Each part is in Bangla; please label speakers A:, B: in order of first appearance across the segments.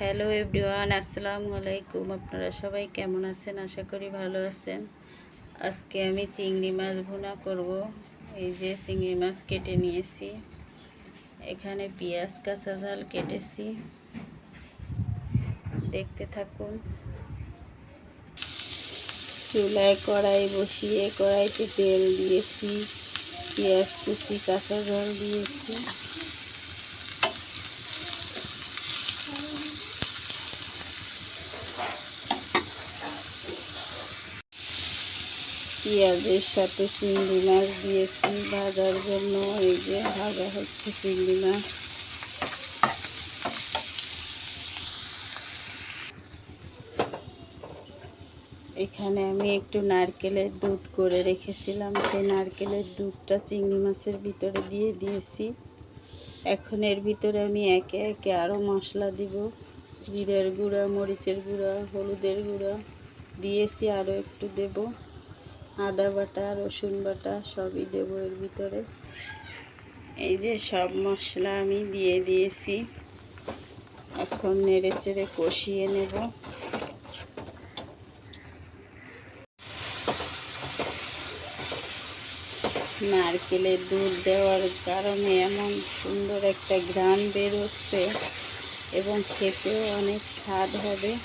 A: হ্যালো এভরিওয়ান, আসসালামু আলাইকুম। আপনারা সবাই কেমন আছেন? আশা করি ভালো আছেন। আজকে আমি চিংড়ি মাছ ভুনা করব। এই যে চিংড়ি মাছ কেটে নিয়েছি। এখানে পেঁয়াজ, কাঁচা ঝাল কেটেছি। দেখতে থাকুন। চুলায় কড়াই বসিয়ে কড়াইতে তেল দিয়েছি। পেঁয়াজ কুচি, কাঁচা ঝাল দিয়েছি। পেঁয়াজের সাথে চিংড়ি মাছ দিয়েছি। ভাজার জন্য এই যে ভাজা হচ্ছে চিংড়ি মাছ। এখানে আমি একটু নারকেলের দুধ করে রেখেছিলাম। সেই নারকেলের দুধটা চিংড়ি মাছের ভিতরে দিয়ে দিয়েছি। এখন এর ভিতরে আমি একে একে আরও মশলা দিব। জিরের গুঁড়া, মরিচের গুঁড়া, হলুদের গুঁড়া। দিয়েছি আরও একটু দেব। আদা বাটা, রসুন বাটা সবই দেবো এর ভিতরে। এই যে সব মশলা আমি দিয়ে দিয়েছি। এখন নেড়ে চেড়ে কষিয়ে নেব। নারকেলের দুধ দেওয়ার কারণে এমন সুন্দর একটা ঘ্রাণ বেরোচ্ছে এবং খেতেও অনেক স্বাদ হবে।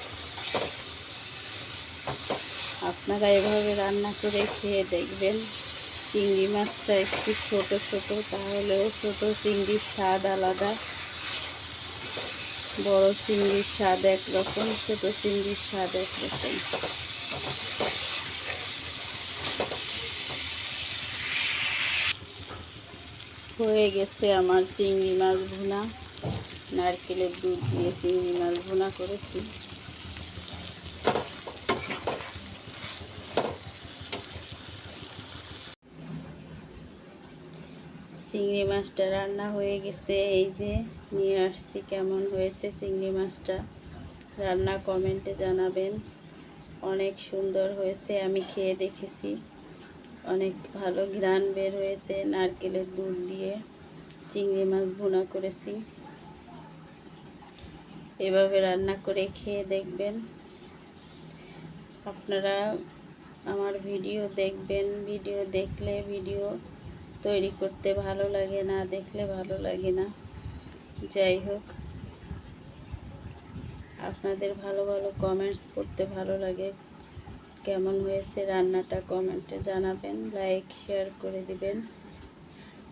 A: আপনারা এভাবে রান্না করে খেয়ে দেখবেন। চিংড়ি মাছটা একটু ছোট ছোট, তাহলেও ছোট চিংড়ির স্বাদ আলাদা। বড় চিংড়ির স্বাদ একরকম, ছোট চিংড়ির স্বাদ একরকম। হয়ে গেছে আমার চিংড়ি মাছ ভুনা। নারকেলের দুধ দিয়ে চিংড়ি মাছ ভুনা করেছি। চিংড়ি মাছটা রান্না হয়ে গেছে, এই যে নিয়ে আসছি, কেমন হয়েছে চিংড়ি মাছটা? রান্না কমেন্টে জানাবেন। অনেক সুন্দর হয়েছে, আমি খেয়ে দেখেছি। অনেক ভালো ঘ্রাণ বের হয়েছে, নারকেলের দুধ দিয়ে চিংড়ি মাছ ভুনা করেছি। এভাবে রান্না করে খেয়ে দেখবেন। আপনারা আমার ভিডিও দেখবেন, ভিডিও দেখলে ভিডিও তৈরি করতে ভালো লাগে, না দেখলে ভালো লাগে না। যাই হোক, আপনাদের ভালো ভালো কমেন্টস করতে ভালো লাগে। কেমন হয়েছে রান্নাটা কমেন্টে জানাবেন লাইক শেয়ার করে দিবেন।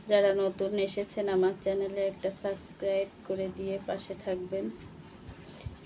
A: যারা নতুন এসেছেন আমার চ্যানেলে একটা সাবস্ক্রাইব করে দিয়ে পাশে থাকবেন।